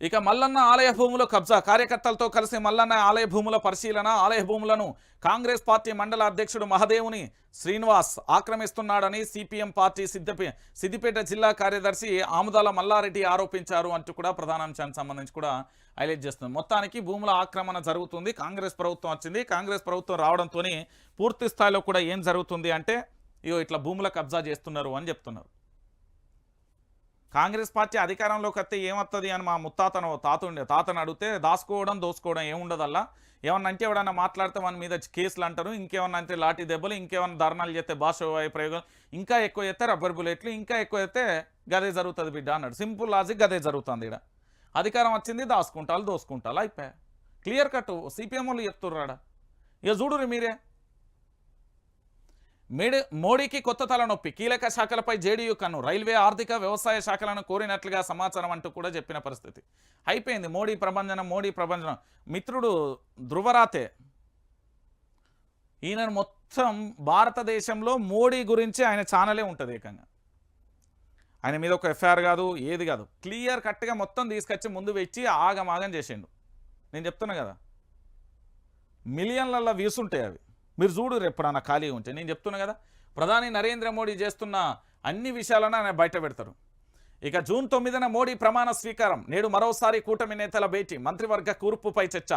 ఇక మల్లన్న ఆలయ భూముల కబ్జా. కార్యకర్తలతో కలిసి మల్లన్న ఆలయ భూముల పరిశీలన ఆలయ భూములను కాంగ్రెస్ పార్టీ మండల అధ్యక్షుడు మహదేవుని శ్రీనివాస్ ఆక్రమిస్తున్నాడని సిపిఎం పార్టీ సిద్దిపే సిద్దిపేట జిల్లా కార్యదర్శి ఆముదాల మల్లారెడ్డి ఆరోపించారు అంటూ కూడా ప్రధానాంశానికి సంబంధించి కూడా హైలైట్ చేస్తుంది. మొత్తానికి భూముల ఆక్రమణ జరుగుతుంది. కాంగ్రెస్ ప్రభుత్వం వచ్చింది. కాంగ్రెస్ ప్రభుత్వం రావడంతో పూర్తి స్థాయిలో కూడా ఏం జరుగుతుంది అంటే ఇగో ఇట్లా భూముల కబ్జా చేస్తున్నారు అని చెప్తున్నారు. కాంగ్రెస్ పార్టీ అధికారంలోకి వస్తే ఏమవుతుంది అని మా ముత్తాతను తాతుండే తాతను అడిగితే దాచుకోవడం దోసుకోవడం ఏముండదల్లా? ఏమన్నా అంటే ఎవడన్నా మాట్లాడితే మన మీద కేసులు అంటారు ఇంకేమన్నా అంటే లాఠీ దెబ్బలు ఇంకేమన్నా ధర్నాలు చేస్తే భాష ప్రయోగం ఇంకా ఎక్కువ చేస్తే రబ్బర్ బుల్లెట్లు ఇంకా ఎక్కువ చేస్తే గదే జరుగుతుంది బిడ్డ అన్నాడు. సింపుల్ లాజిక్ గదే జరుగుతుంది ఇక్కడ అధికారం వచ్చింది దాసుకుంటాలు దోసుకుంటాలు అయిపోయా క్లియర్ కట్ సిపిఎం వాళ్ళు చెప్తుర్రాడా ఇక చూడురు మీరే. మేడి మోడీకి కొత్త తలనొప్పి కీలక శాఖలపై జేడీయూ కన్ను. రైల్వే ఆర్థిక వ్యవసాయ శాఖలను కోరినట్లుగా సమాచారం అంటూ కూడా చెప్పిన పరిస్థితి. అయిపోయింది. మోడీ ప్రభంజనం మోడీ ప్రభంజనం. మిత్రుడు ధృవరాతే ఈయన మొత్తం భారతదేశంలో మోడీ గురించి ఆయన ఛానలే ఉంటుంది ఏకంగా. ఆయన మీద ఒక ఎఫ్ఐఆర్ కాదు ఏది కాదు. క్లియర్ కట్గా మొత్తం తీసుకొచ్చి ముందు వెచ్చి ఆగమాగం చేసిండు. నేను చెప్తున్నా కదా. మిలియన్లలో వ్యూస్ ఉంటాయి అవి. మీరు చూడు ఎప్పుడన్నా ఖాళీ ఉంటే. నేను చెప్తున్నా కదా ప్రధాని నరేంద్ర మోడీ చేస్తున్న అన్ని విషయాలను ఆయన బయట పెడతారు. ఇక జూన్ తొమ్మిదిన మోడీ ప్రమాణ స్వీకారం నేడు మరోసారి కూటమి నేతల భేటీ మంత్రివర్గ కూర్పుపై చర్చ.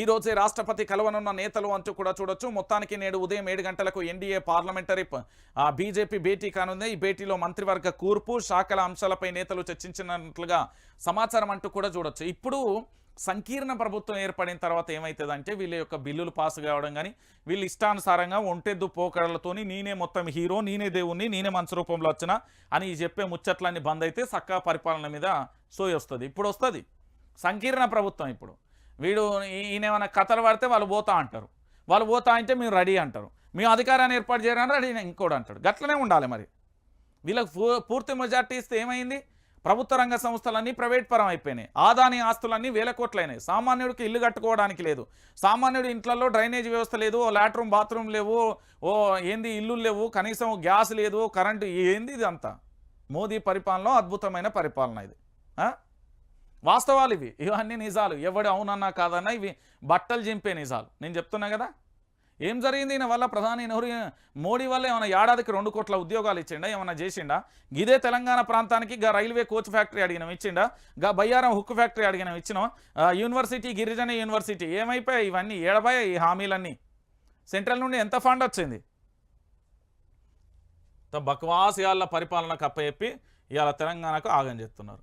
ఈ రోజే రాష్ట్రపతి కలవనున్న నేతలు అంటూ కూడా చూడొచ్చు. మొత్తానికి నేడు ఉదయం ఏడు గంటలకు ఎన్డీఏ పార్లమెంటరీ బీజేపీ భేటీ కానుంది. ఈ భేటీలో మంత్రివర్గ కూర్పు శాఖల అంశాలపై నేతలు చర్చించినట్లుగా సమాచారం అంటూ కూడా చూడొచ్చు. ఇప్పుడు సంకీర్ణ ప్రభుత్వం ఏర్పడిన తర్వాత ఏమవుతుందంటే వీళ్ళ యొక్క బిల్లులు పాస్ కావడం కానీ వీళ్ళు ఇష్టానుసారంగా ఒంటెద్దు పోకడలతోని నేనే మొత్తం హీరో నేనే దేవుణ్ణి నేనే మంచి రూపంలో వచ్చిన అని చెప్పే ముచ్చట్లన్నీ బంద్ అయితే చక్కగా పరిపాలన మీద సోయి వస్తుంది. ఇప్పుడు వస్తుంది. సంకీర్ణ ప్రభుత్వం ఇప్పుడు. వీడు ఈయన ఏమైనా కథలు పడితే వాళ్ళు పోతా అంటారు. వాళ్ళు పోతా అంటే మేము రెడీ అంటారు. మేము అధికారాన్ని ఏర్పాటు చేయడానికి రెడీ ఇంకోటి అంటాడు. గట్లనే ఉండాలి మరి. వీళ్ళకి పూ- పూర్తి మెజార్టీ ఇస్తే ఏమైంది? ప్రభుత్వ రంగ సంస్థలన్నీ ప్రైవేట్ పరం అయిపోయినాయి ఆదాని ఆస్తులన్నీ వేల కోట్లయినాయి సామాన్యుడికి ఇల్లు కట్టుకోవడానికి లేదు. సామాన్యుడి ఇంట్లలో డ్రైనేజ్ వ్యవస్థ లేదు ఓ లాట్రూమ్ బాత్రూమ్ లేవు ఓ ఏంది ఇల్లు లేవు కనీసం గ్యాస్ లేదు కరెంటు ఏంది ఇది అంతా మోదీ పరిపాలనలో అద్భుతమైన పరిపాలన ఇది. వాస్తవాలు ఇవి. ఇవన్నీ నిజాలు. ఎవడు అవునన్నా కాదన్నా ఇవి బట్టలు చింపే నిజాలు. నేను చెప్తున్నా కదా? ఏం జరిగింది? ఈయన వల్ల ప్రధాని నెహ్రూ మోడీ వల్ల ఏమైనా ఏడాదికి రెండు కోట్ల ఉద్యోగాలు ఇచ్చిండా? ఏమైనా చేసిండా? ఇదే తెలంగాణ ప్రాంతానికి గా రైల్వే కోచ్ ఫ్యాక్టరీ అడిగినాం ఇచ్చిండా? గా బయ్యారం హుక్ ఫ్యాక్టరీ అడిగినాం ఇచ్చినాం. యూనివర్సిటీ గిరిజన యూనివర్సిటీ ఏమైపోయాయి ఇవన్నీ? ఏడబాయి ఈ హామీలన్నీ? సెంట్రల్ నుండి ఎంత ఫండ్ వచ్చింది? బక్వాస్ ఇవాళ పరిపాలనకు అప్పచెప్పి ఇవాళ తెలంగాణకు ఆగం చేస్తున్నారు.